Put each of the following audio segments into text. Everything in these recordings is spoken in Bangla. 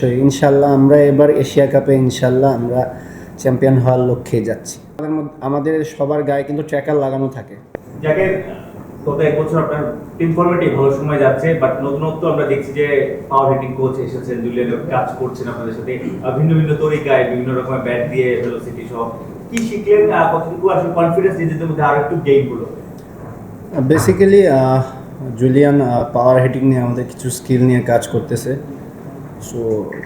তো ইনশাল্লাহ আমরা এবার এশিয়া কাপে ইনশাল্লাহ আমরা চ্যাম্পিয়ন হওয়ার লক্ষ্যে যাচ্ছি। আমাদের মধ্যে- আমাদের সবার গায়ে কিন্তু ট্র্যাকার লাগানো থাকে। যাকে গত এক বছর আপনার টিম ভালো সময় যাচ্ছে বাট নতুনত্ব আমরা দেখছি যে পাওয়ার হিটিং কোচ এসেছেন জুলিয়ানের কাজ করছেন আপনাদের সাথে। ভিন্ন ভিন্ন তরিকায় বিভিন্ন রকমের ব্যাট দিয়ে ভেলোসিটি সহ। কি শিখলেন? কতটুকু আসলে কনফিডেন্স নিজেদের মধ্যে আরও একটু গেইন হলো বেসিক্যালি জুলিয়ান পাওয়ার হেডিং নিয়ে আমাদের কিছু স্কিল নিয়ে কাজ করতেছে। সো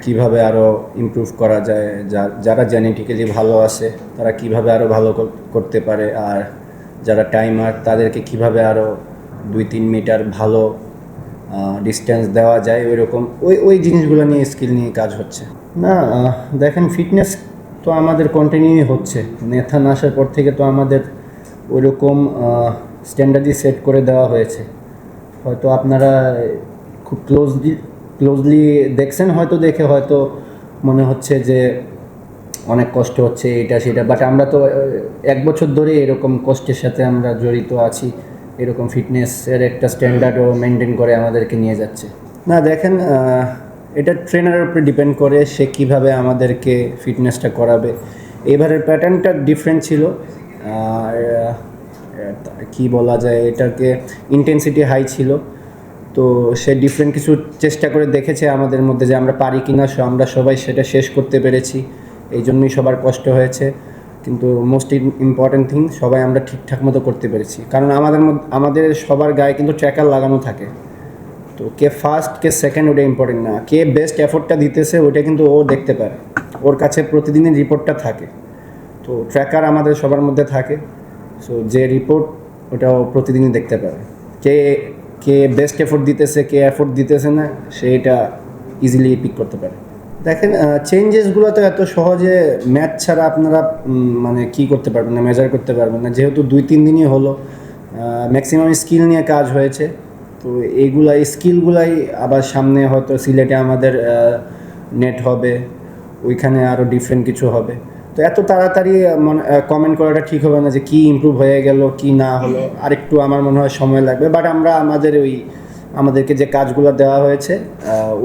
কীভাবে আরও ইমপ্রুভ করা যায়? যারা জেনেটিক্যালি ভালো আছে, তারা কীভাবে আরও ভালো করতে পারে? আর যারা টাইমার তাদেরকে কীভাবে আরও দুই তিন মিটার ভালো ডিস্টেন্স দেওয়া যায়? ওই রকম ওই ওই জিনিসগুলো নিয়ে স্কিল নিয়ে কাজ হচ্ছে। না দেখেন ফিটনেস তো আমাদের কন্টিনিউ হচ্ছে। নেথান আসার পর থেকে তো আমাদের ওইরকম স্ট্যান্ডার্ডই সেট করে দেওয়া হয়েছে। হয়তো আপনারা খুব ক্লোজলি ক্লোজলি দেখছেন, হয়তো দেখে হয়তো মনে হচ্ছে যে অনেক কষ্ট হচ্ছে এটা, সেটা। বাট আমরা তো এক বছর ধরে এরকম কষ্টের সাথে আমরা জড়িত আছি, এরকম ফিটনেসের একটা স্ট্যান্ডার্ডও মেনটেন করে আমাদেরকে নিয়ে যাচ্ছে। না, দেখেন এটা ট্রেনারের উপরে ডিপেন্ড করে সে কীভাবে আমাদেরকে ফিটনেসটা করাবে। এবারের প্যাটার্নটা ডিফারেন্ট ছিল। আর কি বলা যায়, এটাকে ইন্টেন্সিটি হাই ছিল। তো সে ডিফারেন্ট কিছু চেষ্টা করে দেখেছে আমাদের মধ্যে যে আমরা পারি কিনা, সো আমরা সবাই সেটা শেষ করতে পেরেছি। এই জন্যই সবার কষ্ট হয়েছে। কিন্তু মোস্ট ইম্পর্ট্যান্ট থিং সবাই আমরা ঠিকঠাক মতো করতে পেরেছি। কারণ আমাদের আমাদের সবার গায়ে কিন্তু ট্র্যাকার লাগানো থাকে। তো কে ফার্স্ট কে সেকেন্ড ওটা ইম্পর্টেন্ট না। কে বেস্ট এফোর্টটা দিতেছে ওটা কিন্তু ও দেখতে পারে। ওর কাছে প্রতিদিনের রিপোর্টটা থাকে। তো ট্র্যাকার আমাদের সবার মধ্যে থাকে। সো যে রিপোর্ট ওটা ও প্রতিদিনই দেখতে পারে। কে কে বেস্ট এফোর্ট দিতেছে, কে এফোর্ট দিতেছে না সে এটা ইজিলি পিক করতে পারে। দেখেন চেঞ্জেসগুলো তো এত সহজে ম্যাচ ছাড়া আপনারা মানে কি করতে পারবেন না মেজার করতে পারবেন না। যেহেতু দুই, তিন দিনই হলো ম্যাক্সিমাম স্কিল নিয়ে কাজ হয়েছে, তো এইগুলা স্কিলগুলাই আবার সামনে হয়তো সিলেটে আমাদের নেট হবে, ওইখানে আরও ডিফারেন্ট কিছু হবে। তো এত তাড়াতাড়ি কমেন্ট করাটা ঠিক হবে না যে কি ইমপ্রুভ হয়ে গেল, কি না হলো। আরেকটু আমার মনে হয় সময় লাগবে। বাট আমরা আমাদের ওই, আমাদেরকে যে কাজগুলো দেওয়া হয়েছে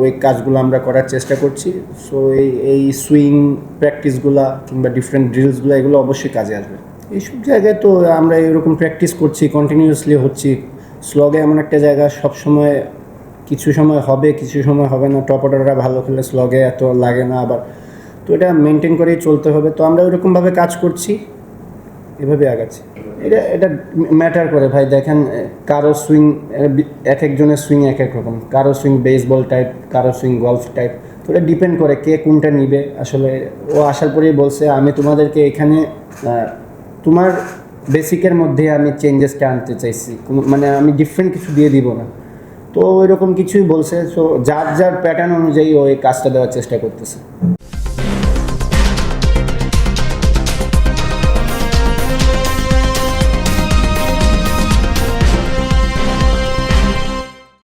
ওই কাজগুলো আমরা করার চেষ্টা করছি। সো এই এই সুইং প্র্যাকটিসগুলা কিংবা ডিফারেন্ট ড্রিলসগুলো এগুলো অবশ্যই কাজে আসবে। এইসব জায়গায় তো আমরা এরকম প্র্যাকটিস করছি কন্টিনিউয়াসলি হচ্ছি। স্লগে এমন একটা জায়গা সবসময় কিছু সময় হবে, কিছু সময় হবে না। টপ অর্ডাররা ভালো খেলে স্লগে এত লাগে না, আবার তো এটা মেনটেন করেই চলতে হবে। তো আমরা ওইরকমভাবে কাজ করছি, এভাবে আগাচ্ছি। এটা এটা ম্যাটার করে। ভাই, দেখেন কারও সুইং এক একজনের সুইং এক এক রকম। কারও সুইং বেসবল টাইপ কারও সুইং গলফ টাইপ তো এটা ডিপেন্ড করে কে কোনটা নিবে। আসলে ও আসার পরেই বলছে, আমি তোমাদেরকে এখানে তোমার বেসিকের মধ্যে আমি চেঞ্জেসটা আনতে চাইছি। মানে আমি ডিফারেন্ট কিছু দিয়ে দিব না। তো ওইরকম কিছুই বলছে। সো যার যার প্যাটার্ন অনুযায়ী ওই কাজটা দেওয়ার চেষ্টা করতেছে।